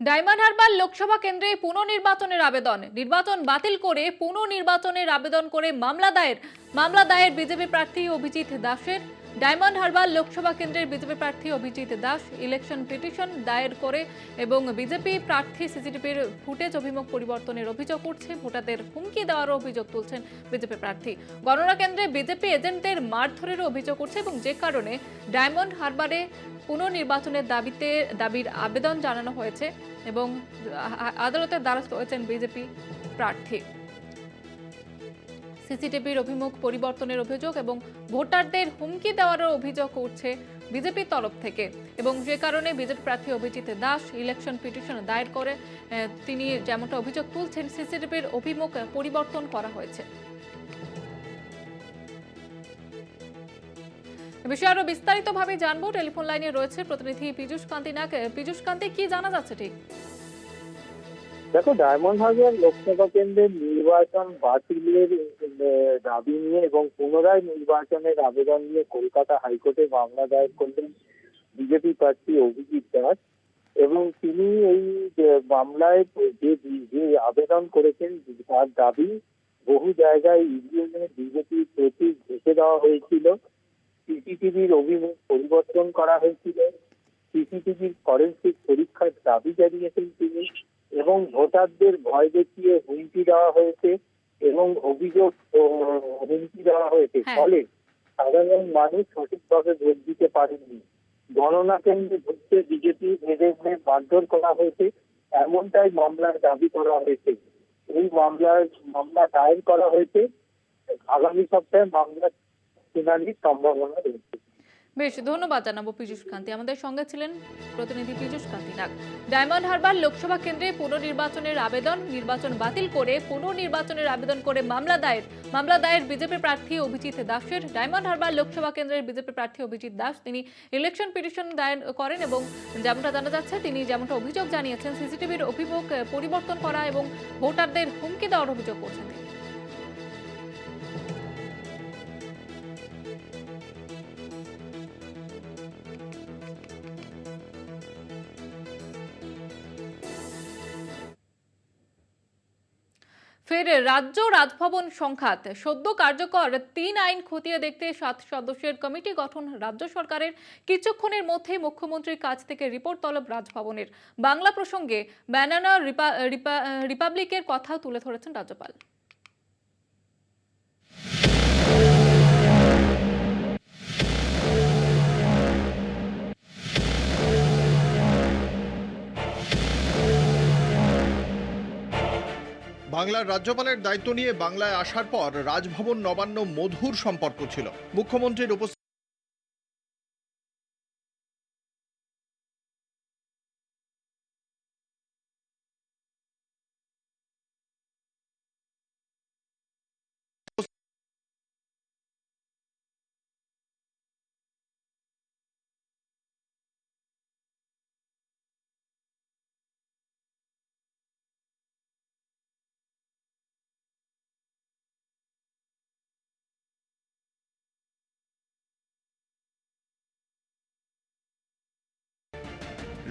Diamond Harbour Lok Sabha কেন্দ্রে পুনর্নির্বাচনের আবেদন। নির্বাচন বাতিল করে পুনর্নির্বাচনের আবেদন করে মামলা দায়ের মামলা দায়ের বিজেপি প্রার্থী অভিজিৎ দাসের। ডায়মন্ড হারবার লোকসভা কেন্দ্রের বিজেপি প্রার্থী অভিজিৎ দাস ইলেকশন পিটিশন দায়ের করে এবং বিজেপি প্রার্থী সিসিটিভির ফুটেজ অভিমুখ পরিবর্তনের অভিযোগ উঠছে। ভোটারদের হুমকি দেওয়ারও অভিযোগ তুলছেন বিজেপি প্রার্থী। গণনা কেন্দ্রে বিজেপি এজেন্টদের মারধরেরও অভিযোগ উঠছে এবং যে কারণে ডায়মন্ড হারবারে পুনর্নির্বাচনের দাবিতে দাবির আবেদন জানানো হয়েছে এবং আদালতের দ্বারস্থ হয়েছেন বিজেপি প্রার্থী। সিসিটিভির অভিমুখ পরিবর্তনের অভিযোগ এবং ভোটারদের হুমকি দেওয়ারও অভিযোগ উঠছে বিজেপির তরফ থেকে। এবং যে কারণে বিজেপি প্রার্থী অভিজিৎ দাস ইলেকশন পিটিশন দায়ের করে তিনি যেমনটা অভিযোগ তুলছেন, সিসিটিভির অভিমুখ পরিবর্তন করা হয়েছে। বিষয়ে আরও বিস্তারিতভাবে জানব। টেলিফোন লাইনে রয়েছে প্রতিনিধি পীযুষ কান্তি নাগ পীযুষ কান্তি, কি জানা যাচ্ছে ঠিক? দেখো ডায়মন্ড হারবার লোকসভা কেন্দ্রের নির্বাচন বাতিলের দাবি নিয়ে এবং পুনরায় নির্বাচনের আবেদন নিয়ে কলকাতা হাইকোর্টে মামলা দায়ের করলেন বিজেপি প্রার্থী অভিজিৎ দাস। এবং তিনি এই মামলায় যে আবেদন করেছেন, তার দাবি বহু জায়গায় ইভিএমে বিজেপির প্রতীক ঘেঁষে দেওয়া হয়েছিল। সিসিটিভির অভিমুখ পরিবর্তন করা হয়েছিল। সিসিটিভির ফরেন্সিক পরীক্ষার দাবি জানিয়েছেন তিনি। এবং ভোটারদের ভয় দেখিয়ে হুমকি দেওয়া হয়েছে এবং অভিযোগ হুমকি দেওয়া হয়েছে। হ্যাঁ। ফলে সাধারণ মানুষ সঠিকভাবে ভোট দিতে পারেননি। গণনা কেন্দ্রে ঢুকতে বিজেপি এজেন্টদের মারধর করা হয়েছে। এমনটাই মামলার দাবি করা হয়েছে। এই মামলার মামলা দায়ের করা হয়েছে। আগামী সপ্তাহে মামলার শুনানির সম্ভাবনা রয়েছে। বেশ ধন্যবাদ জানাব পীযুষ কান্তি। আমাদের সঙ্গে ছিলেন প্রতিনিধি পীযুষ কান্তি নাগ। ডায়মন্ড হারবার লোকসভা কেন্দ্রে পুনর্নির্বাচনের আবেদন নির্বাচন বাতিল করে পুনর্নির্বাচনের আবেদন করে মামলা দায়ের। মামলা দায়ের বিজেপি প্রার্থী অভিজিৎ দাসের। ডায়মন্ড হারবার লোকসভা কেন্দ্রের বিজেপি প্রার্থী অভিজিৎ দাস তিনি ইলেকশন পিটিশন দায়ের করেন এবং যেমনটা জানা যাচ্ছে তিনি যেমনটা অভিযোগ জানিয়েছেন সিসিটিভির আহ, পরিবর্তন করা এবং ভোটারদের হুমকি দেওয়ার অভিযোগ করছেন তিনি। ফের রাজ্য রাজভবন সংখ্যাত সদ্য কার্যকর তিন আইন খতিয়ে দেখতে সাত সদস্যের কমিটি গঠন রাজ্য সরকারের। কিছুক্ষণের মধ্যেই মুখ্যমন্ত্রীর কাছ থেকে রিপোর্ট তলব রাজভবনের। বাংলা প্রসঙ্গে ব্যানানা রিপা- রিপা- রিপাবলিকের কথা তুলে ধরেছেন রাজ্যপাল। বাংলার রাজ্যপালের দায়িত্ব নিয়ে বাংলায় আসার পর রাজভবন নবান্ন মধুর সম্পর্ক ছিল। মুখ্যমন্ত্রীর উপস্থিত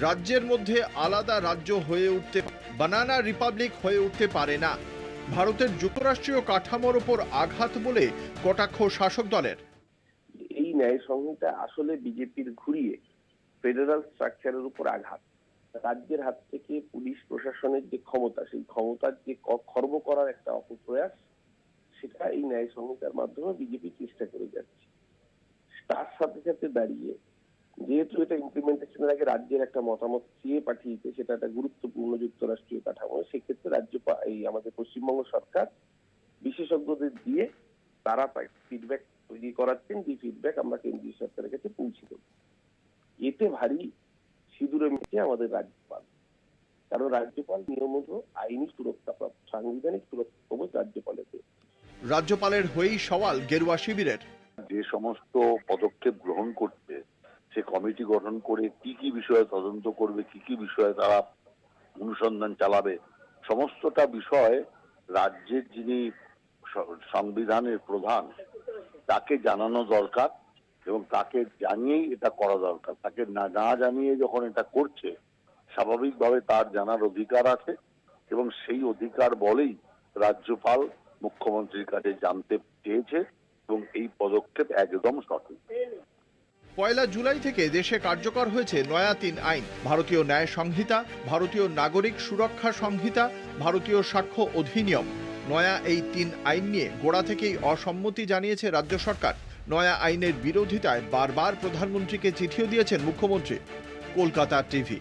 রাজ্যের মধ্যে আলাদা রাজ্য হয়ে উঠতে বানানা রিপাবলিক হয়ে উঠতে পারে না। ভারতের যুক্তরাষ্ট্রীয় কাঠামোর ওপর আঘাত বলে কটাক্ষ শাসক দলের। এই ন্যায় সংহিতা আসলে বিজেপির ঘুরিয়ে ফেডারাল স্ট্রাকচারের উপর আঘাত। রাজ্যের হাত থেকে পুলিশ প্রশাসনের যে ক্ষমতা, সেই ক্ষমতার যে খর্ব করার একটা অপপ্রয়াস, সেটা এই ন্যায় সংহিতার মাধ্যমে বিজেপি চেষ্টা করে যাচ্ছে। তার সাথে সাথে দাঁড়িয়ে যেহেতু এটা ইমপ্লিমেন্টেশনের আগে রাজ্যের একটা মতামত চেয়ে পাঠিয়েছে সেটা একটা গুরুত্বপূর্ণ যুক্তরাষ্ট্রীয় কাঠামো সেক্ষেত্রে রাজ্য এই আমাদের পশ্চিমবঙ্গ সরকার বিশেষজ্ঞদের দিয়ে তারা ফিডব্যাক তৈরি করাচ্ছেন যে ফিডব্যাক আমরা কেন্দ্রীয় সরকারের কাছে পৌঁছে দেব। এতে ভারী সিঁদুরে মেখে আমাদের রাজ্যপাল। কারণ রাজ্যপাল নিয়মিত আইনি সুরক্ষা প্রাপ্ত সাংবিধানিক সুরক্ষা কবচ রাজ্যপালের। রাজ্যপালের হয়েই সওয়াল গেরুয়া শিবিরের। যে সমস্ত পদক্ষেপ গ্রহণ করবে সে কমিটি গঠন করে কি কি বিষয়ে তদন্ত করবে, কি কি বিষয়ে তারা অনুসন্ধান চালাবে, সমস্তটা বিষয় রাজ্যের যিনি সংবিধানের প্রধান, তাকে জানানো দরকার এবং তাকে জানিয়েই এটা করা দরকার। তাকে না না জানিয়ে যখন এটা করছে, স্বাভাবিকভাবে তার জানার অধিকার আছে এবং সেই অধিকার বলেই রাজ্যপাল মুখ্যমন্ত্রীর কাছে জানতে চেয়েছে এবং এই পদক্ষেপ একদম সঠিক। পয়লা জুলাই থেকে দেশে কার্যকর হয়েছে নয়া তিন আইন। ভারতীয় ন্যায় সংহিতা, ভারতীয় নাগরিক সুরক্ষা সংহিতা, ভারতীয় সাক্ষ্য অধিনিয়ম। নয়া এই তিন আইন নিয়ে গোড়া থেকেই অসম্মতি জানিয়েছে রাজ্য সরকার। নয়া আইনের বিরোধিতায় বারবার প্রধানমন্ত্রীকে চিঠিও দিয়েছেন মুখ্যমন্ত্রী। কলকাতা টিভি।